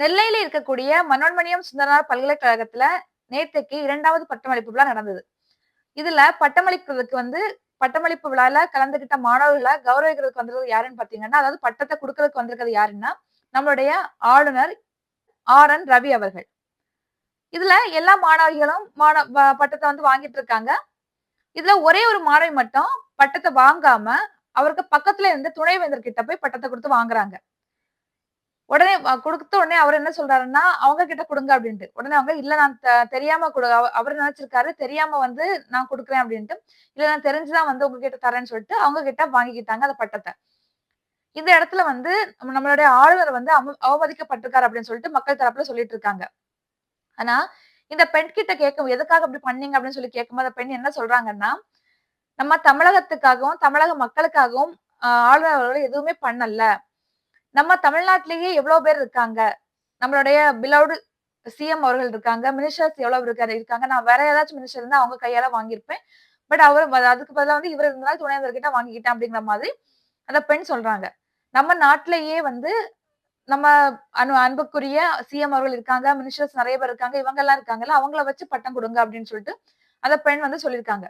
நெல்லையில இருக்கக்கூடிய மனோன்மணியம் சுந்தரனார் பல்கலைக்கழகத்துல நேற்றுக்கு இரண்டாவது பட்டமளிப்பு விழா நடந்தது. இதுல பட்டமளிக்கிறதுக்கு வந்து பட்டமளிப்பு விழால கலந்துகிட்ட மாணவர்களை கௌரவிக்கிறதுக்கு வந்திருக்கிறது யாருன்னு பாத்தீங்கன்னா அதாவது பட்டத்தை கொடுக்கறதுக்கு வந்திருக்கிறது யாருன்னா நம்மளுடைய ஆளுநர் ஆர் என் ரவி அவர்கள். இதுல எல்லா மாணவிகளும் மாண பட்டத்தை வந்து வாங்கிட்டு இருக்காங்க. இதுல ஒரே ஒரு மாணவி மட்டும் பட்டத்தை வாங்காம அவருக்கு பக்கத்துல இருந்து துணைவேந்தர் கிட்ட போய் பட்டத்தை கொடுத்து வாங்குறாங்க. உடனே கொடுத்த உடனே அவர் என்ன சொல்றாருன்னா அவங்க கிட்ட கொடுங்க அப்படின்ட்டு. உடனே அவங்க இல்ல நான் தெ- தெரியாம கொடு அவ- அவர் நினைச்சிருக்காரு தெரியாம வந்து நான் கொடுக்குறேன் அப்படின்ட்டு. இல்ல நான் தெரிஞ்சுதான் வந்து உங்ககிட்ட தரேன்னு சொல்லிட்டு அவங்க கிட்ட வாங்கிக்கிட்டாங்க அந்த பட்டத்தை. இந்த இடத்துல வந்து நம்ம- நம்மளுடைய ஆளுநர் வந்து அவ- அவமதிக்கப்பட்டிருக்காரு அப்படின்னு சொல்லிட்டு மக்கள் தரப்புல சொல்லிட்டு இருக்காங்க ஆனா இந்த பெண் கிட்ட கேட்கும் எதுக்காக அப்படி பண்ணீங்க? அப்படின்னு சொல்லி கேட்கும்போது அந்த பெண் என்ன சொல்றாங்கன்னா நம்ம தமிழகத்துக்காகவும் தமிழக மக்களுக்காகவும் ஆளுநர் அவர்கள் எதுவுமே பண்ணல. நம்ம தமிழ்நாட்டிலேயே எவ்வளவு பேர் இருக்காங்க? நம்மளுடைய பிலவுடு சிஎம் அவர்கள் இருக்காங்க மினிஸ்டர்ஸ் எவ்வளவு இருக்காரு இருக்காங்க? நான் வேற ஏதாச்சும் மினிஸ்டர் இருந்தா அவங்க கையால வாங்கியிருப்பேன். பட் அவர் அதுக்கு பதிலாக வந்து இவர் இருந்தாலும் துணைவேந்தர் வாங்கிக்கிட்டேன் அப்படிங்கிற மாதிரி அந்த பெண் சொல்றாங்க. நம்ம நாட்டிலேயே வந்து நம்ம அனு அன்புக்குரிய சிஎம் அவர்கள் இருக்காங்க மினிஸ்டர்ஸ் நிறைய பேர் இருக்காங்க இவங்க எல்லாம் இருக்காங்கல்ல அவங்கள வச்சு பட்டம் கொடுங்க அப்படின்னு சொல்லிட்டு அந்த பெண் வந்து சொல்லியிருக்காங்க.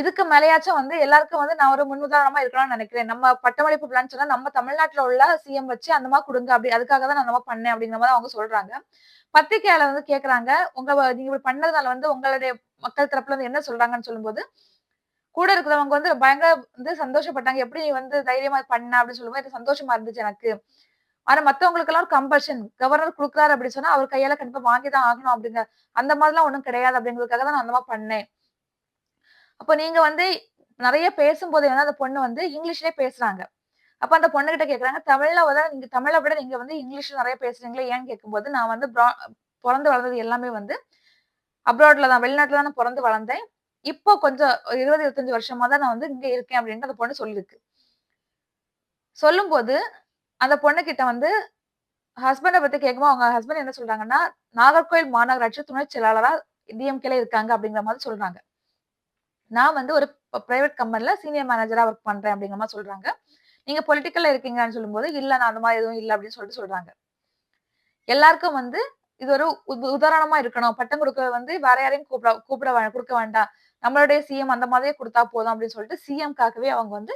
இதுக்கு மேலேயாச்சும் வந்து எல்லாருக்கும் வந்து நான் ஒரு முன்னுதாரணமா இருக்கணும்னு நினைக்கிறேன். நம்ம பட்டமளிப்பு பிளான் சொன்னா நம்ம தமிழ்நாட்டுல உள்ள சிஎம் வச்சு அந்த மாதிரி கொடுங்க அப்படி அதுக்காக தான் நான் அந்த பண்ணேன் அப்படிங்கிற மாதிரி அவங்க சொல்றாங்க. பத்திரிக்கையாளர் வந்து கேக்குறாங்க உங்க நீங்க இப்படி பண்ணதுனால வந்து உங்களுடைய மக்கள் தரப்புல வந்து என்ன சொல்றாங்கன்னு சொல்லும்போது கூட இருக்கிறவங்க வந்து பயங்கர வந்து சந்தோஷப்பட்டாங்க. எப்படி நீ வந்து தைரியமா பண்ண அப்படின்னு சொல்லும்போது சந்தோஷமா இருந்துச்சு எனக்கு. ஆனா மத்தவங்களுக்கு எல்லாம் கம்பல்ஷன் கவர்னர் கொடுக்குறாரு அப்படின்னு சொன்னா அவர் கையால கண்டிப்பா வாங்கிதான் ஆகணும் அப்படிங்கிற அந்த மாதிரிலாம் ஒண்ணும் கிடையாது அப்படிங்கிறதுக்காக தான் நான் அந்த மாதிரி பண்ணேன். அப்போ நீங்க வந்து நிறைய பேசும்போது வந்து அந்த பொண்ணு வந்து இங்கிலீஷ்லயே பேசுறாங்க. அப்ப அந்த பொண்ணு கிட்ட கேக்குறாங்க தமிழ்ல விட நீங்க தமிழை விட நீங்க வந்து இங்கிலீஷ்ல நிறைய பேசுறீங்களே ஏன்னு கேட்கும்போது நான் வந்து பிறந்து வளர்ந்தது எல்லாமே வந்து அப்ராட்ல தான் வெளிநாட்டுல தான் நான் பிறந்து வளர்ந்தேன். இப்போ கொஞ்சம் இருபது இருபத்தஞ்சு வருஷமா தான் நான் வந்து இங்க இருக்கேன் அப்படின்ட்டு அந்த பொண்ணு சொல்லியிருக்கு சொல்லும்போது அந்த பொண்ணு கிட்ட வந்து ஹஸ்பண்டை பத்தி கேட்கும்போது அவங்க ஹஸ்பண்ட் என்ன சொல்றாங்கன்னா நாகர்கோயில் மாநகராட்சி துணை செயலாளரா டிஎம்கேல இருக்காங்க அப்படிங்கிற மாதிரி சொல்றாங்க. நான் வந்து ஒரு பிரைவேட் கம்பெனில சீனியர் மேனேஜரா ஒர்க் பண்றேன் அப்படிங்கிற மாதிரி சொல்றாங்க. நீங்க பொலிட்டிக்கல்ல இருக்கீங்கன்னு சொல்லும்போது இல்ல நான் அந்த மாதிரி எதுவும் இல்லை அப்படின்னு சொல்லிட்டு சொல்றாங்க. எல்லாருக்கும் வந்து இது ஒரு உதாரணமா இருக்கணும். பட்டம் கொடுக்க வந்து வேற யாரையும் கூப்பிட கூப்பிட கொடுக்க வேண்டாம். நம்மளுடைய சிஎம் அந்த மாதிரியே கொடுத்தா போதும் அப்படின்னு சொல்லிட்டு சிஎம்காகவே அவங்க வந்து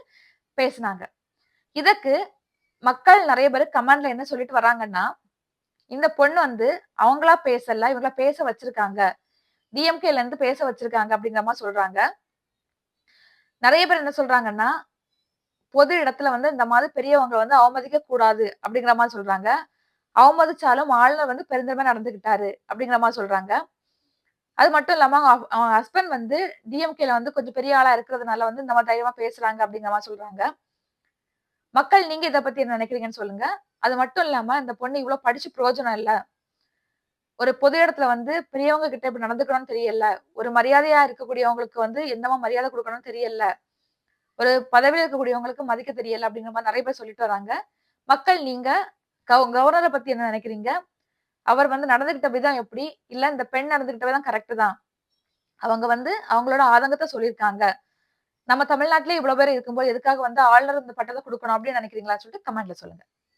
பேசினாங்க. இதுக்கு மக்கள் நிறைய பேர் கமெண்ட்ல என்ன சொல்லிட்டு வராங்கன்னா இந்த பொண்ணு வந்து அவங்களா பேசல இவங்களா பேச வச்சிருக்காங்க. டிஎம்கேல இருந்து பேச வச்சிருக்காங்க அப்படிங்கிற மாதிரி சொல்றாங்க. நிறைய பேர் என்ன சொல்றாங்கன்னா பொது இடத்துல வந்து இந்த மாதிரி பெரியவங்க வந்து அவமதிக்க கூடாது அப்படிங்கிற மாதிரி சொல்றாங்க. அவமதிச்சாலும் ஆளுநர் வந்து பெருந்தன்மை நடந்துகிட்டாரு அப்படிங்கிற மாதிரி சொல்றாங்க. அது மட்டும் இல்லாம அவங்க அவங்க ஹஸ்பண்ட் வந்து டிஎம்கேல வந்து கொஞ்சம் பெரிய ஆளா இருக்கிறதுனால வந்து இந்த மாதிரி தைரியமா பேசுறாங்க அப்படிங்கிற மாதிரி சொல்றாங்க. மக்கள் நீங்க இதை பத்தி என்ன நினைக்கிறீங்கன்னு சொல்லுங்க. அது மட்டும் இல்லாம இந்த பொண்ணு இவ்வளவு படிச்சு பிரயோஜனம் இல்லை. ஒரு பொது இடத்துல வந்து பெரியவங்க கிட்ட இப்படி நடந்துக்கணும்னு தெரியல. ஒரு மரியாதையா இருக்கக்கூடியவங்களுக்கு வந்து என்னமா மரியாதை கொடுக்கணும்னு தெரியல. ஒரு பதவியில் இருக்கக்கூடியவங்களுக்கு மதிக்க தெரியல அப்படிங்கிற மாதிரி நிறைய பேர் சொல்லிட்டு வராங்க. மக்கள் நீங்க கவ- கவர்னரை பத்தி என்ன நினைக்கிறீங்க? அவர் வந்து நடந்துகிட்ட விதம் எப்படி? இல்ல இந்த பெண் நடந்துகிட்ட விதம் கரெக்ட் தான். அவங்க வந்து அவங்களோட ஆதங்கத்தை சொல்லியிருக்காங்க. நம்ம தமிழ்நாட்டிலே இவ்வளவு பேர் இருக்கும்போது எதுக்காக வந்து ஆளுநர் இந்த பட்டத்தை கொடுக்கணும் அப்படின்னு நினைக்கிறீங்களா சொல்லிட்டு கமெண்ட்ல சொல்லுங்க.